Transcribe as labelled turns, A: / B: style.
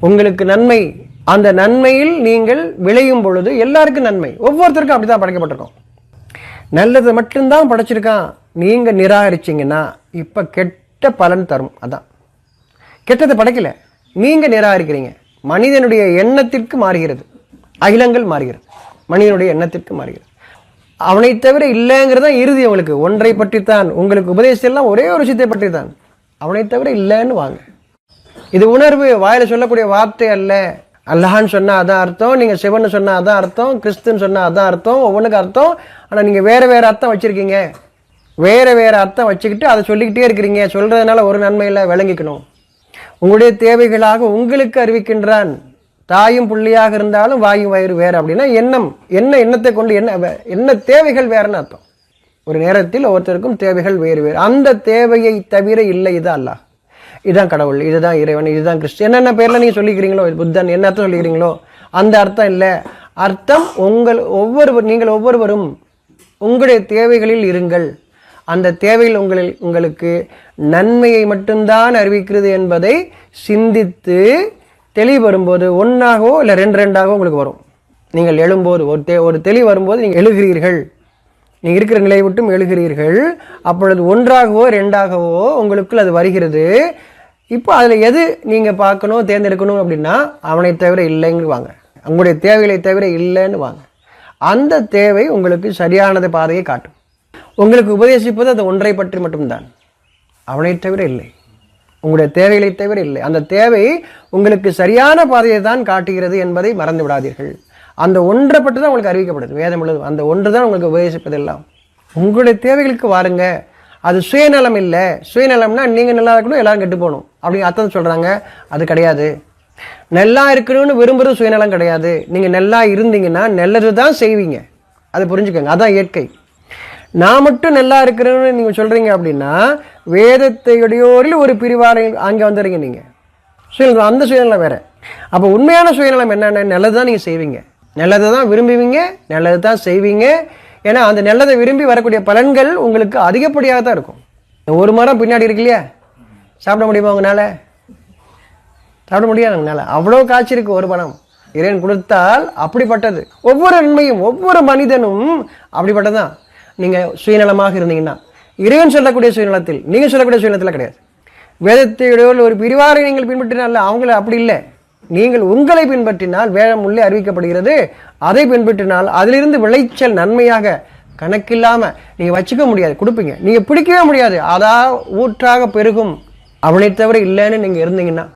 A: உங்களுக்கு நன்மை அந்த நன்மையில் நீங்கள் விளையும் பொழுது எல்லாருக்கும் நன்மை. ஒவ்வொருத்தருக்கும் அப்படி தான் படைக்கப்பட்டிருக்கோம். நல்லது மட்டும்தான் படைச்சிருக்கான். நீங்கள் நிராகரிச்சிங்கன்னா இப்போ கெட்ட பலன் தரும். அதான். கெட்டதை படைக்கலை. நீங்கள் நிராகரிக்கிறீங்க. மனிதனுடைய எண்ணத்திற்கு மாறுகிறது. அகிலங்கள் மாறுகிறது. மனிதனுடைய எண்ணத்திற்கு மாறுகிறது. அவனை தவிர இல்லைங்கிறது தான் இறுதி உங்களுக்கு ஒன்றை பற்றித்தான். உங்களுக்கு உபதேசம் ஒரே ஒரு விஷயத்தை பற்றி தான் அவனை தவிர இல்லைன்னு வாங்க. இது உணர்வு வாயில சொல்லக்கூடிய வார்த்தை அல்ல. அல்லான்னு சொன்னா அதான் அர்த்தம் நீங்க சிவன் சொன்னா அதான் அர்த்தம் கிறிஸ்துன்னு சொன்னா அதான் அர்த்தம் ஒவ்வொன்றுக்கு அர்த்தம். ஆனா நீங்க வேற வேற அர்த்தம் வச்சிருக்கீங்க. வேற வேற அர்த்தம் வச்சுக்கிட்டு அதை சொல்லிக்கிட்டே இருக்கிறீங்க. சொல்றதுனால ஒரு நன்மையில விளங்கிக்கணும். உங்களுடைய தேவைகளாக உங்களுக்கு அறிவிக்கின்றான். தாயும் புள்ளியாக இருந்தாலும் வாயும் வயிறு வேறு அப்படின்னா எண்ணம் என்ன எண்ணத்தை கொண்டு என்ன வே- என்ன தேவைகள் வேறுன்னு அர்த்தம். ஒரு நேரத்தில் ஒவ்வொருத்தருக்கும் தேவைகள் வேறு வேறு. அந்த தேவையை தவிர இல்லை இது அல்லாஹ். இதுதான் கடவுள் இதுதான் இறைவன் இதுதான் கிறிஸ்து. என்னென்ன பேரில் நீங்கள் சொல்லிக்கிறீங்களோ இது புத்தன் என்ன அர்த்தம் சொல்லிக்கிறீங்களோ அந்த அர்த்தம் இல்லை. அர்த்தம் உங்கள் ஒவ்வொருவர் நீங்கள் ஒவ்வொருவரும் உங்களுடைய தேவைகளில் இருங்கள். அந்த தேவையில் உங்களில் உங்களுக்கு நன்மையை மட்டும்தான் அறிவிக்கிறது என்பதை சிந்தித்து தெளிவு வரும்போது ஒன்றாகவோ இல்லை ரெண்டு ரெண்டாகவோ உங்களுக்கு வரும். நீங்கள் எழும்போது ஒரு தே ஒரு தெளிவு வரும்போது நீங்கள் எழுகிறீர்கள். நீங்கள் இருக்கிற நிலையை விட்டும் எழுகிறீர்கள். அப்பொழுது ஒன்றாகவோ ரெண்டாகவோ உங்களுக்குள் அது வருகிறது. இப்போ அதில் எது நீங்கள் பார்க்கணும் தேர்ந்தெடுக்கணும் அப்படின்னா அவனை தவிர இல்லைன்னு வாங்க. உங்களுடைய தேவைகளை தவிர இல்லைன்னு வாங்க. அந்த தேவை உங்களுக்கு சரியானது பாதையை காட்டும். உங்களுக்கு உபதேசிப்பது அது ஒன்றை பற்றி மட்டும்தான். அவனை தவிர இல்லை. உங்களுடைய தேவைகளை தவிர இல்லை. அந்த தேவை உங்களுக்கு சரியான பாதையை தான் காட்டுகிறது என்பதை மறந்து விடாதீர்கள். அந்த ஒன்றை பற்றி தான் உங்களுக்கு அறிவிக்கப்படுது. வேதம் உள்ளது. அந்த ஒன்று தான் உங்களுக்கு உபதேசிப்பதெல்லாம். உங்களுடைய தேவைகளுக்கு வாருங்க. அது சுயநலம் இல்லை. சுயநலம்னா நீங்கள் நல்லா இருக்கணும் எல்லாரும் கெட்டு போகணும். அப்படின்னு அர்த்தம் சொல்கிறாங்க அது கிடையாது. நல்லா இருக்கணும்னு விரும்புகிறது சுயநலம் கிடையாது. நீங்கள் நல்லா இருந்தீங்கன்னா நல்லது தான் செய்வீங்க. அதை புரிஞ்சுக்கோங்க. அதான் இயற்கை. நான் மட்டும் நல்லா இருக்கிறேன்னு நீங்கள் சொல்கிறீங்க அப்படின்னா வேதத்தையுடையோரில் ஒரு பிரிவாரை அங்கே வந்துடுறீங்க நீங்கள் சுயநலம் அந்த சுயநலம் வேறு. அப்போ உண்மையான சுயநலம் என்னென்ன நல்லது தான் நீங்கள் செய்வீங்க. நல்லது தான் விரும்புவீங்க நல்லது தான் செய்வீங்க. ஏன்னா அந்த நல்லதை விரும்பி வரக்கூடிய பலன்கள் உங்களுக்கு அதிகப்படியாக தான் இருக்கும். ஒரு மரம் பின்னாடி இருக்கு இல்லையா? சாப்பிட முடியுமா உங்களால்? சாப்பிட முடியாது உங்களால். அவ்வளோ காய்ச்சி இருக்குது ஒரு பணம் இறைவன் கொடுத்தால் அப்படிப்பட்டது. ஒவ்வொரு நன்மையும் ஒவ்வொரு மனிதனும் அப்படிப்பட்டதான் நீங்கள் சுயநலமாக இருந்தீங்கன்னா. இறைவன் சொல்லக்கூடிய சுயநலத்தில் நீங்கள் சொல்லக்கூடிய சுயநலத்தில் கிடையாது. வேதத்தையுடைய ஒரு பிரிவாரை நீங்கள் பின்பற்றினால அவங்கள அப்படி இல்லை. நீங்கள் உங்களை பின்பற்றினால் வேழம் உள்ளே அறிவிக்கப்படுகிறது. அதை பின்பற்றினால் அதிலிருந்து விளைச்சல் நன்மையாக கணக்கில்லாமல் நீங்கள் வச்சுக்க முடியாது. கொடுப்பீங்க. நீங்கள் பிடிக்கவே முடியாது. அதா ஊற்றாக பெருகும். அவனை தவிர இல்லைன்னு நீங்கள் இருந்தீங்கன்னா.